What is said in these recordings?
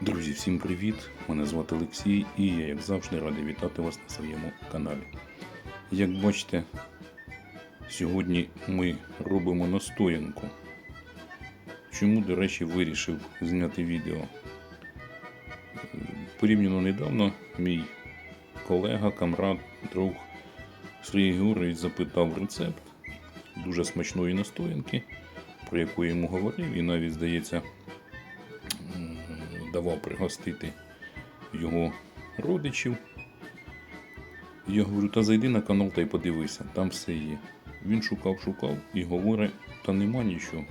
Друзі, всім привіт! Мене звати Олексій і я, як завжди, радий вітати вас на своєму каналі. Як бачите, сьогодні ми робимо настоянку. Чому, до речі, вирішив зняти відео? Порівняно недавно мій колега, камрад, друг Сергій Георгійович запитав рецепт дуже смачної настоянки, про яку я йому говорив, і навіть, здається, давав пригостити його родичів. Я говорю, та зайди на канал та й подивися, там все є. Він шукав, шукав і говорить, та нема нічого.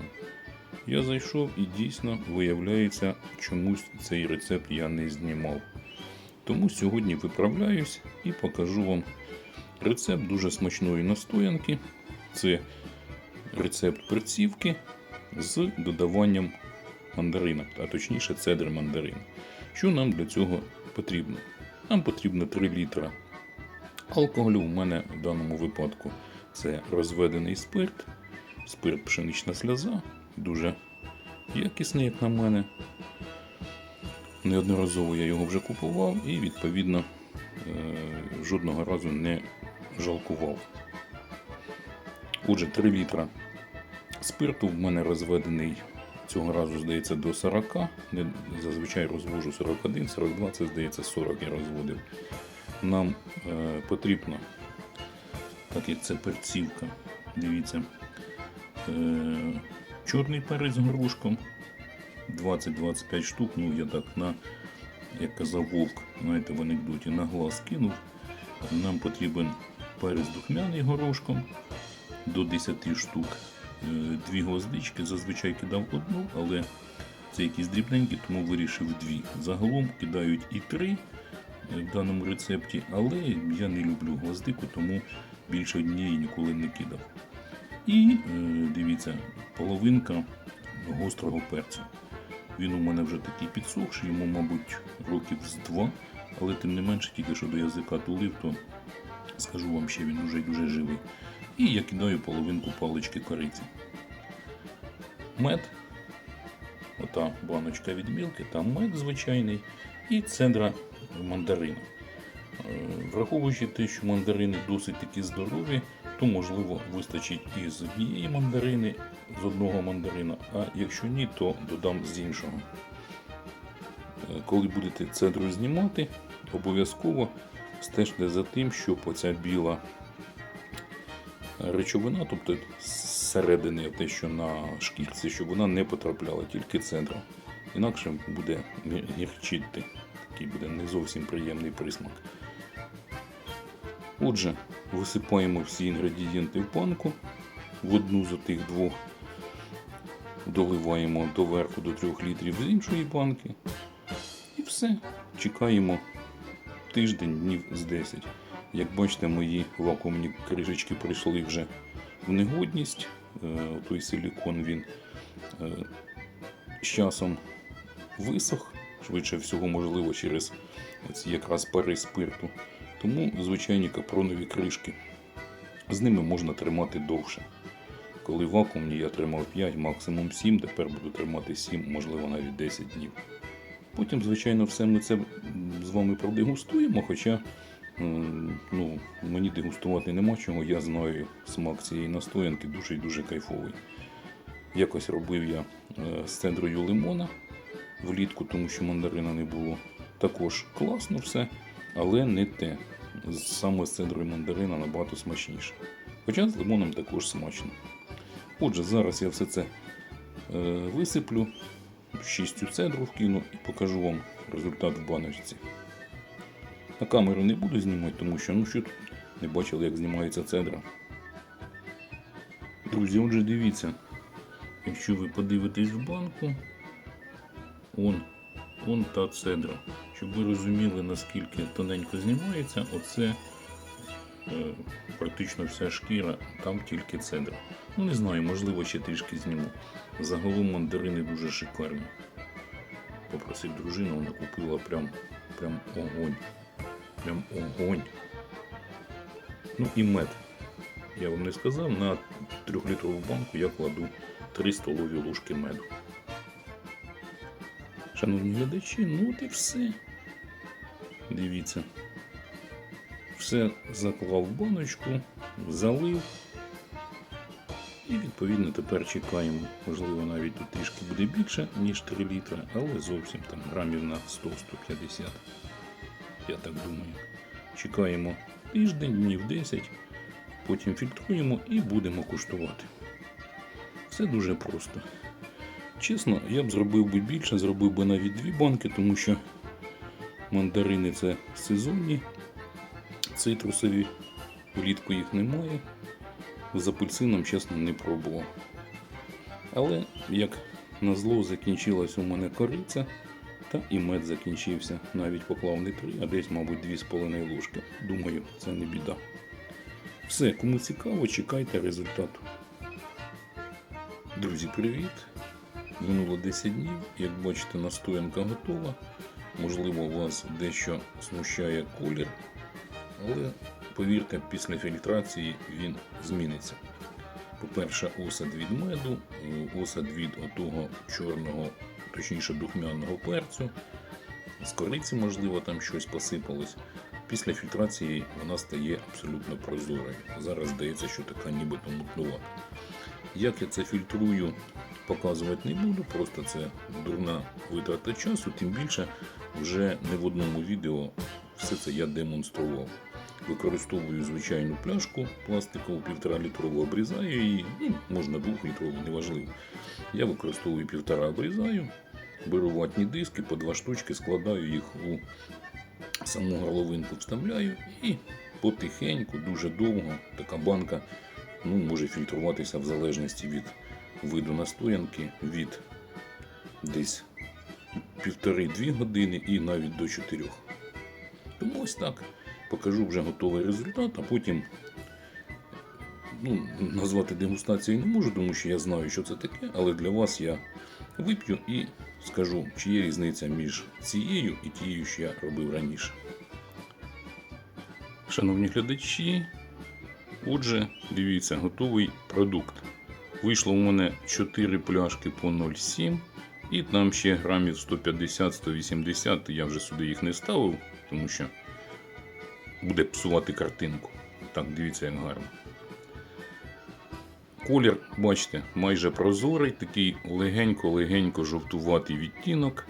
Я зайшов і дійсно виявляється, чомусь цей рецепт я не знімав. Тому сьогодні виправляюсь і покажу вам рецепт дуже смачної настоянки. Це рецепт перцівки з додаванням мандарина, а точніше цедр мандарин. Що нам для цього потрібно? Нам потрібно 3 літра алкоголю. У мене в даному випадку це розведений спирт, спирт пшенична сльоза, дуже якісний, як на мене. Неодноразово я його вже купував і, відповідно, е, жодного разу не жалкував. Отже, 3 літра спирту в мене розведений цього разу, здається, до 40. Не, зазвичай розвожу 41, 42, це здається 40 я розводив. Нам е, потрібно, так як це перцівка, дивіться, е, чорний перець з горошком 20-25 штук. Ну, я так на, як казав вовк, знаєте, в анекдоті, на глаз кинув. Нам потрібен перець духмяний горошком до 10 штук. Е, Дві гвоздички, зазвичай кидав одну, але це якісь дрібненькі, тому вирішив дві. Загалом кидають і три е, в даному рецепті, але я не люблю гвоздику, тому більше однієї ніколи не кидав. І е, дивіться, половинка гострого перцю. Він у мене вже такий підсохший, йому, мабуть, років з два, але тим не менше, тільки що до язика тулив, то скажу вам ще він дуже дуже живий. І я кидаю половинку палички кориці. Мед, ота баночка від мілки, там мед звичайний і цедра мандарина. Е, Враховуючи те, що мандарини досить такі здорові, то можливо вистачить і з однієї мандарини, з одного мандарина, а якщо ні, то додам з іншого. Е, Коли будете цедру знімати, обов'язково стежте за тим, щоб оця біла речовина, тобто зсередини те, що на шкірці, щоб вона не потрапляла, тільки цедра. Інакше буде гі- гірчити. Такий буде не зовсім приємний присмак. Отже, висипаємо всі інгредієнти в банку в одну з тих двох. Доливаємо доверху до 3 літрів з іншої банки. І все. Чекаємо тиждень, днів з 10. Як бачите, мої вакуумні кришечки прийшли вже в негодність. Е, Той силікон він е, з часом висох, швидше всього, можливо, через якраз пари спирту. Тому звичайні капронові кришки. З ними можна тримати довше. Коли вакуумні я тримав 5, максимум 7, тепер буду тримати 7, можливо навіть 10 днів. Потім, звичайно, все ми це з вами продегустуємо, хоча ну, мені дегустувати нема чого, я знаю смак цієї настоянки дуже і дуже кайфовий. Якось робив я е, з цедрою лимона влітку, тому що мандарина не було. Також класно все, але не те. Саме з цедрою мандарина набагато смачніше. Хоча з лимоном також смачно. Отже, зараз я все це е, висиплю, чистю цедру вкину і покажу вам результат в баночці. На камеру не буду знімати, тому що ну що тут не бачили, як знімається цедра. Друзі, отже, дивіться, якщо ви подивитесь в банку, он, он та цедра. Щоб ви розуміли, наскільки тоненько знімається, оце е, практично вся шкіра, там тільки цедра. Ну не знаю, можливо, ще трішки зніму. Загалом мандарини дуже шикарні. попросив дружину, вона купила прям, прям огонь. Прям огонь. Ну і мед. Я вам не сказав, на 3-літрову банку я кладу 3 столові ложки меду. Шановні глядачі, ну от і все. Дивіться. Все заклав в баночку, залив. І відповідно тепер чекаємо. Можливо, навіть тут трішки буде більше, ніж 3 літра, але зовсім там грамів на 100-150. Я так думаю. Чекаємо тиждень, днів 10, потім фільтруємо і будемо куштувати. Все дуже просто. Чесно, я б зробив би більше, зробив би навіть дві банки, тому що мандарини це сезонні, цитрусові, влітку їх немає. З апельсином, чесно, не пробував. Але, як на зло, закінчилась у мене кориця, та і мед закінчився. Навіть поклав не три, а десь, мабуть, дві з половиною ложки. Думаю, це не біда. Все, кому цікаво, чекайте результату. Друзі, привіт! Минуло 10 днів. Як бачите, настоянка готова. Можливо, вас дещо смущає колір, але повірте, після фільтрації він зміниться. По-перше, осад від меду, осад від отого чорного, точніше духмяного перцю. З кориці, можливо, там щось посипалось. Після фільтрації вона стає абсолютно прозорою. Зараз здається, що така нібито мутнувата. Як я це фільтрую, показувати не буду, просто це дурна витрата часу, тим більше вже не в одному відео все це я демонстрував. Використовую звичайну пляшку пластикову, півтора літрову обрізаю її, ну, можна двохлітрову, неважливо. Я використовую півтора обрізаю, беру ватні диски, по два штучки, складаю їх у саму горловинку, вставляю і потихеньку, дуже довго така банка ну, може фільтруватися в залежності від виду настоянки, від десь півтори-дві години і навіть до чотирьох. Тому ось так покажу вже готовий результат, а потім ну, назвати дегустацією не можу, тому що я знаю, що це таке, але для вас я вип'ю і скажу, чи є різниця між цією і тією, що я робив раніше. Шановні глядачі, отже, дивіться, готовий продукт. Вийшло у мене 4 пляшки по 0,7 і там ще грамів 150-180. Я вже сюди їх не ставив, тому що буде псувати картинку. Так, дивіться, як гарно. Колір, бачите, майже прозорий, такий легенько-легенько жовтуватий відтінок.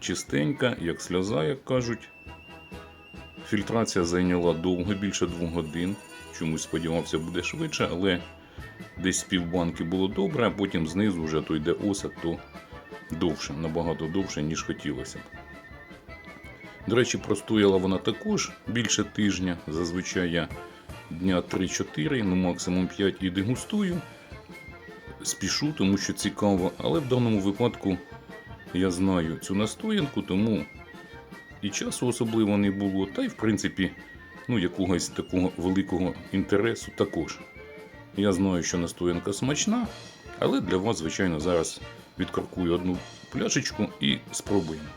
Чистенька, як сльоза, як кажуть. Фільтрація зайняла довго, більше двох годин. Чомусь сподівався, буде швидше, але десь півбанки було добре, а потім знизу вже то йде осад, то довше, набагато довше, ніж хотілося б. До речі, простояла вона також більше тижня. Зазвичай я дня 3-4, ну максимум 5 і дегустую. Спішу, тому що цікаво, але в даному випадку я знаю цю настоянку, тому і часу особливо не було, та й в принципі ну, якогось такого великого інтересу також. Я знаю, що настоянка смачна, але для вас, звичайно, зараз відкоркую одну пляшечку і спробуємо.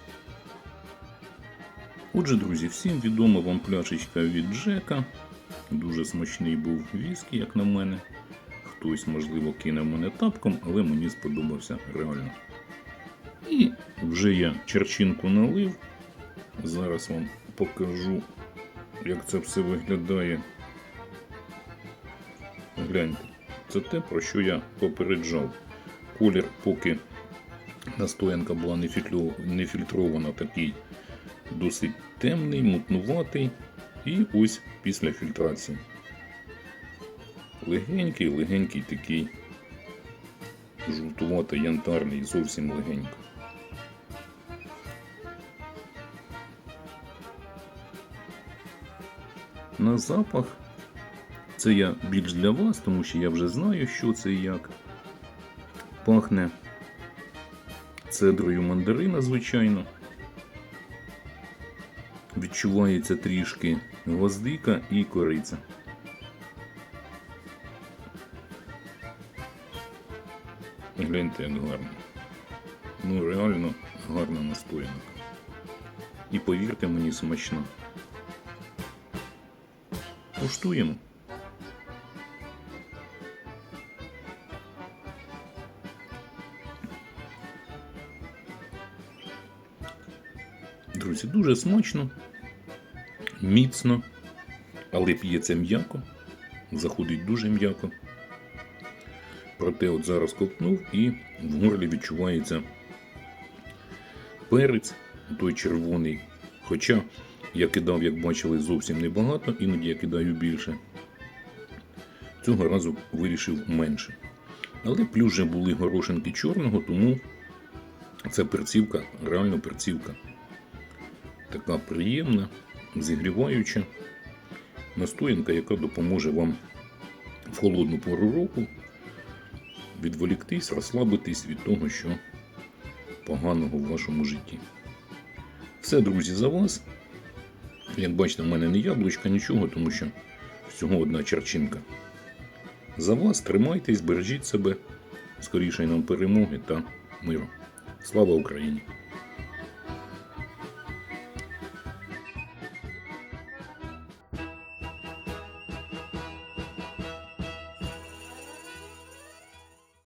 Отже, друзі, всім відома вам пляшечка від Джека. Дуже смачний був віскі, як на мене. Хтось, можливо, кине мене тапком, але мені сподобався реально. І вже я черчинку налив. Зараз вам покажу, як це все виглядає. Гляньте, це те, про що я попереджав. Колір, поки настоянка була не фільтрована, такий досить темний, мутнуватий. І ось після фільтрації. Легенький, легенький такий жовтувато янтарний, зовсім легенько. На запах це я більш для вас, тому що я вже знаю, що це і як. Пахне цедрою мандарина, звичайно. Відчувається трішки гвоздика і кориця. Гляньте, як гарно. Ну, реально гарна настоянка. І повірте мені, смачна. Куштуємо. Друзі, дуже смачно, міцно, але п'ється м'яко, заходить дуже м'яко. Проте от зараз ковтнув і в горлі відчувається перець, той червоний. Хоча я кидав, як бачили, зовсім небагато, іноді я кидаю більше. Цього разу вирішив менше. Але плюс же були горошинки чорного, тому ця перцівка, реально перцівка. Така приємна, зігріваюча настоянка, яка допоможе вам в холодну пору року відволіктись, розслабитись від того, що поганого в вашому житті. Все, друзі, за вас. Як бачите, в мене не яблучка, нічого, тому що всього одна черчинка. За вас тримайтесь, бережіть себе, скоріше нам перемоги та миру. Слава Україні!